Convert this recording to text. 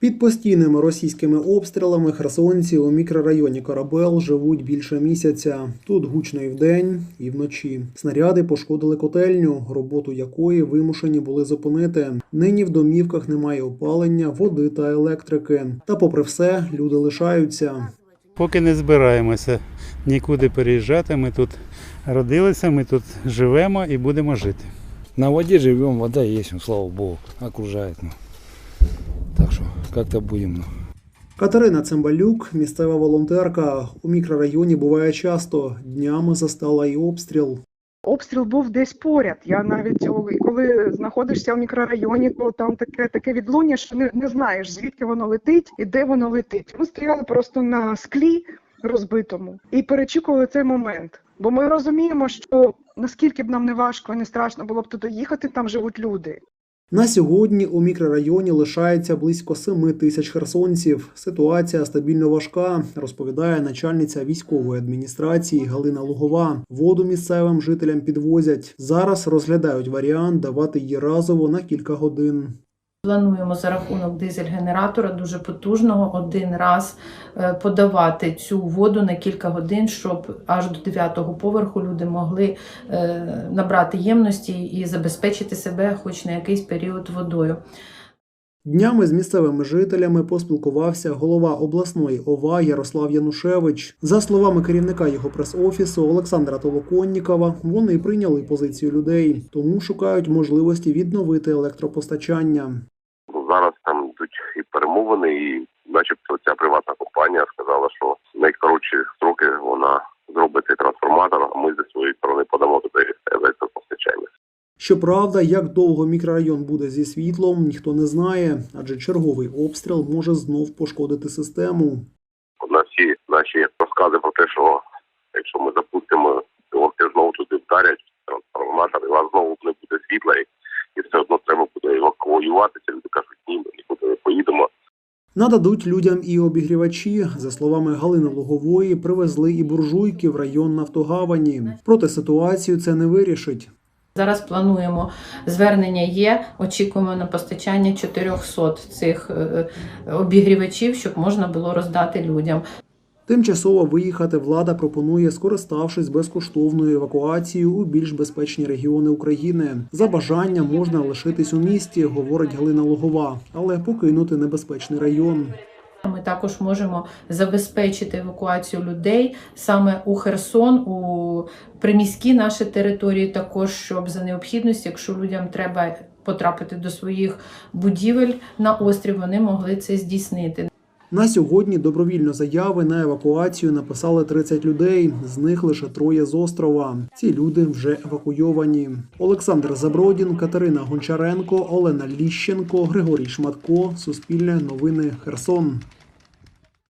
Під постійними російськими обстрілами херсонці у мікрорайоні Корабел живуть більше місяця. Тут гучно і вдень, і вночі. Снаряди пошкодили котельню, роботу якої вимушені були зупинити. Нині в домівках немає опалення, води та електрики. Та, попри все, люди лишаються. Поки не збираємося нікуди переїжджати. Ми тут родилися, ми тут живемо і будемо жити. На воде живем, вода есть, ну, слава богу, окружает. Ну. Так что как-то будем. Ну. Катерина Цимбалюк, місцева волонтерка, у мікрорайоні буває часто. Днями застала і обстріл. Обстріл був десь поряд. Я навіть коли знаходишся в мікрорайоні, то там таке таке відлуння, що не, не знаєш, звідки воно летить і де воно летить. Ми стояли просто на склі розбитому і перечікували цей момент. Бо ми розуміємо, що наскільки б нам не важко і не страшно було б туди їхати, там живуть люди. На сьогодні у мікрорайоні лишається близько 7 тисяч херсонців. Ситуація стабільно важка, розповідає начальниця військової адміністрації Галина Лугова. Воду місцевим жителям підвозять. Зараз розглядають варіант давати її разово на кілька годин. Плануємо за рахунок дизель-генератора дуже потужного один раз е, подавати цю воду на кілька годин, щоб аж до 9-го поверху люди могли е, набрати ємності і забезпечити себе хоч на якийсь період водою. Днями з місцевими жителями поспілкувався голова обласної ОВА Ярослав Янушевич. За словами керівника його прес-офісу Олександра Толоконнікова, вони прийняли позицію людей, тому шукають можливості відновити електропостачання. Ну, зараз там йдуть і перемовини, і начебто ця приватна компанія сказала, що найкоротші строки вона зробить трансформатор, а ми зі своєї сторони подамо туди. Щоправда, як довго мікрорайон буде зі світлом, ніхто не знає, адже черговий обстріл може знов пошкодити систему. На всі наші розкази про те, що якщо ми запустимо, орки знову туди вдарять трансформатор, і вас знову не буде світла, і все одно треба буде евакуюватися. Люди кажуть, ні, ми нікуди не поїдемо. Нададуть людям і обігрівачі. За словами Галини Лугової, привезли і буржуйки в район Нафтогавані. Проте ситуацію це не вирішить. Зараз плануємо звернення є. Очікуємо на постачання 400 цих е, обігрівачів, щоб можна було роздати людям. Тимчасово виїхати влада пропонує, скориставшись безкоштовною евакуацією у більш безпечні регіони України. За бажанням можна лишитись у місті, говорить Галина Лугова, але покинути небезпечний район. Ми також можемо забезпечити евакуацію людей саме у Херсон, у приміські наші території, також щоб за необхідності, якщо людям треба потрапити до своїх будівель на острів, вони могли це здійснити. На сьогодні добровільно заяви на евакуацію написали 30 людей. З них лише троє з острова. Ці люди вже евакуйовані. Олександр Забродін, Катерина Гончаренко, Олена Ліщенко, Григорій Шматко. Суспільне новини Херсон.